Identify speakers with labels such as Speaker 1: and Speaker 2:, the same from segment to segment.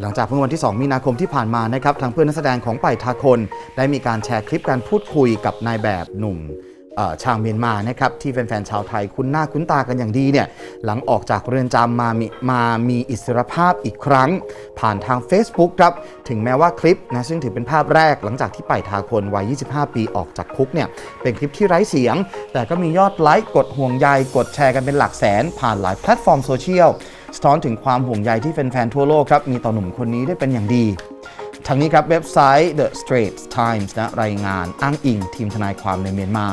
Speaker 1: หลังจากเมื่อวันที่ 2 มีนาคมที่ผ่านมานะครับทางเพื่อนนักแสดงของไปทาคน ได้มีการแชร์คลิปการพูดคุยกับนายแบบหนุ่มชาวเมียนมานะครับที่แฟนๆชาวไทยคุ้นหน้าคุ้นตากันอย่างดีเนี่ยหลังออกจากเรือนจำมามีมามีอิสรภาพอีกครั้ง ผ่านทาง Facebook ครับ ถึงแม้ว่าคลิปนะซึ่งถือเป็นภาพแรกหลังจากที่ไปทาคนวัย 25 ปีออกจากคุกเนี่ยเป็นคลิปที่ไร้เสียง แต่ก็มียอดไลค์กดห่วงใยกดแชร์กันเป็นหลักแสน ผ่านหลายแพลตฟอร์มโซเชียล สะท้อนถึงความห่วงใยที่แฟนๆทั่วโลกครับมีต่อหนุ่มคนนี้ได้เป็นอย่างดีทั้งนี้ครับเว็บไซต์ The Straits Times นะรายงานอ้างอิงทีมทนายความในเมียนมา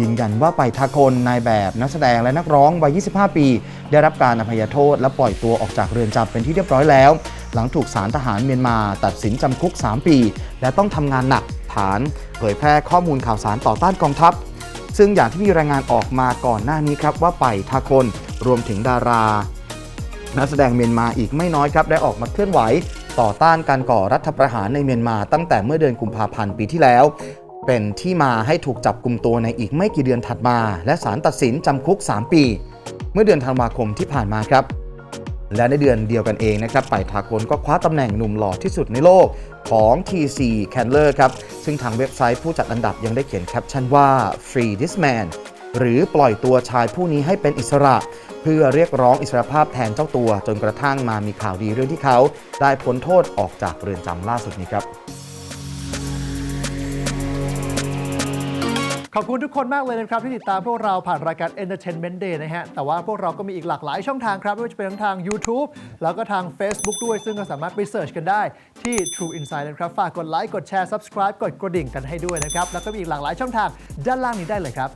Speaker 1: ยืนยันว่าไปทากลนายแบบนักแสดงและนักร้องวัย 25 ปี ได้รับการอภัยโทษและปล่อยตัวออกจากเรือนจำเป็นที่เรียบร้อยแล้ว หลังถูกศาลทหารเมียนมา ตัดสินจำคุก 3 ปี และต้องทำงานหนักฐาน เผยแพร่ข้อมูลข่าวสารต่อต้านกองทัพ ซึ่งอย่างที่มีรายงานออกมาก่อนหน้านี้ครับว่าไปทากลรวมถึงดารา นักแสดงเมียนมาอีกไม่น้อยครับ ได้ออกมาเคลื่อนไหว ต่อต้านการก่อรัฐประหารในเมียนมาตั้งแต่เมื่อเดือนกุมภาพันธ์ปีที่แล้ว เป็นที่มาให้ถูกจับกลุ่มตัวในอีกไม่กี่เดือนถัดมา และศาลตัดสินจำคุก 3 ปี เมื่อเดือนธันวาคมที่ผ่านมาครับและในเดือนเดียวกันเองนะครับไปทากลก็คว้าตำแหน่งหนุ่มหล่อที่สุดในโลกของ TC Candler ครับ ซึ่งทางเว็บไซต์ผู้จัดอันดับยังได้เขียนแคปชั่นว่า free this man หรือปล่อยตัวชายผู้นี้ให้เป็นอิสระ เพื่อเรียกร้องอิสรภาพแทนเจ้าตัว จนกระทั่งมามีข่าวดีเรื่องที่เขาได้พ้นโทษออกจากเรือนจำล่าสุดนี้ครับ
Speaker 2: ขอบคุณทุกคนมากเลยนะครับ ที่ติดตามพวกเราผ่านรายการ Entertainment Day นะฮะ แต่ว่าพวกเราก็มีอีกหลากหลายช่องทางครับ ไม่ว่าจะเป็นทั้งทาง YouTube แล้วก็ทาง Facebook ด้วย ซึ่งก็สามารถไปเสิร์ชกันได้ที่ True Insight นะครับ ฝากกดไลค์ กดแชร์ Subscribe กดกระดิ่งกันให้ด้วยนะครับ แล้วก็มีอีกหลากหลายช่องทางด้านล่างนี้ได้เลยครับ